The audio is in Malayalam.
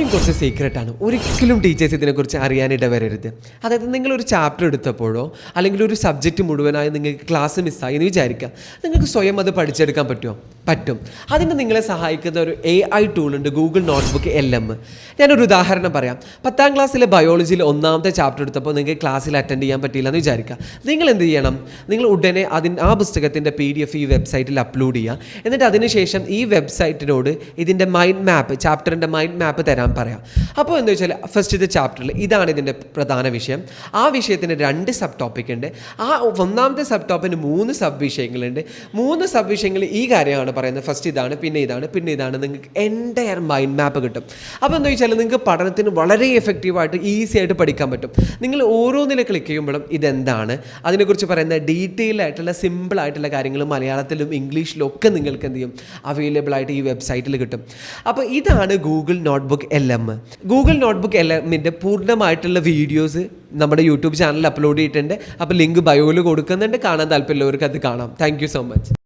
കാര്യം കുറച്ച് സീക്രട്ടാണ് ഒരിക്കലും ടീച്ചേഴ്സ് ഇതിനെക്കുറിച്ച് അറിയാനിട വരരുത് അതായത് ഒരു ചാപ്റ്റർ എടുത്തപ്പോഴോ അല്ലെങ്കിൽ ഒരു സബ്ജക്റ്റ് മുഴുവനായി നിങ്ങൾക്ക് ക്ലാസ് മിസ്സായി എന്ന് വിചാരിക്കുക. നിങ്ങൾക്ക് സ്വയം അത് പഠിച്ചെടുക്കാൻ പറ്റുമോ പറ്റും. അതിന് നിങ്ങളെ സഹായിക്കുന്ന ഒരു എ ഐ ടൂളുണ്ട് ഗൂഗിൾ നോട്ട്ബുക്ക് എൽ എം ഞാനൊരു ഉദാഹരണം പറയാം. പത്താം ക്ലാസ്സിലെ ബയോളജിയിൽ ഒന്നാമത്തെ ചാപ്റ്റർ എടുത്തപ്പോൾ നിങ്ങൾക്ക് ക്ലാസ്സിൽ അറ്റൻഡ് ചെയ്യാൻ പറ്റില്ല എന്ന് വിചാരിക്കുക. നിങ്ങൾ എന്ത് ചെയ്യണം? നിങ്ങൾ ഉടനെ അതിന് ആ പുസ്തകത്തിന്റെ പി ഡി എഫ് ഈ വെബ്സൈറ്റിൽ അപ്ലോഡ് ചെയ്യുക. എന്നിട്ട് അതിനുശേഷം ഈ വെബ്സൈറ്റിനോട് ഇതിന്റെ മൈൻഡ് മാപ്പ് ചാപ്റ്ററിന്റെ മൈൻഡ് മാപ്പ് തരാൻ പറയാം. അപ്പോൾ എന്താ വെച്ചാൽ ഫസ്റ്റ് ഫസ്റ്റത്തെ ചാപ്റ്ററിൽ ഇതാണ് ഇതിന്റെ പ്രധാന വിഷയം. ആ വിഷയത്തിന് രണ്ട് സബ് ടോപ്പിക് ഉണ്ട്. ആ ഒന്നാമത്തെ സബ് ടോപ്പിന് മൂന്ന് സബ് വിഷയങ്ങളുണ്ട് മൂന്ന് സബ് വിഷയങ്ങൾ ഈ കാര്യമാണ് പറയുന്നത്. ഫസ്റ്റ് ഇതാണ് പിന്നെ ഇതാണ് പിന്നെ ഇതാണ്. നിങ്ങൾക്ക് എന്റയർ മൈൻഡ് മാപ്പ് കിട്ടും. അപ്പോൾ എന്താ വെച്ചാൽ നിങ്ങൾക്ക് പഠനത്തിന് വളരെ എഫക്റ്റീവായിട്ട് ഈസി ആയിട്ട് പഠിക്കാൻ പറ്റും. നിങ്ങൾ ഓരോന്നിൽ ക്ലിക്ക് ചെയ്യുമ്പോഴും ഇതെന്താണ്? അതിനെക്കുറിച്ച് പറയുന്ന ഡീറ്റെയിൽ ആയിട്ടുള്ള സിമ്പിൾ ആയിട്ടുള്ള കാര്യങ്ങൾ മലയാളത്തിലും ഇംഗ്ലീഷിലും ഒക്കെ നിങ്ങൾക്ക് എന്ത് ചെയ്യും? അവൈലബിൾ ആയിട്ട് ഈ വെബ്സൈറ്റിൽ കിട്ടും. അപ്പോൾ ഇതാണ് Google Notebook L M Google Notebook L എമ്മിന്റെ പൂർണമായിട്ടുള്ള വീഡിയോസ് നമ്മുടെ യൂട്യൂബ് ചാനലിൽ അപ്ലോഡ് ചെയ്തിട്ടുണ്ട്. അപ്പോൾ ലിങ്ക് ബയോയിൽ കൊടുക്കുന്നുണ്ട്. കാണാൻ താല്പര്യമുള്ളവർക്ക് അത് കാണാം. Thank so much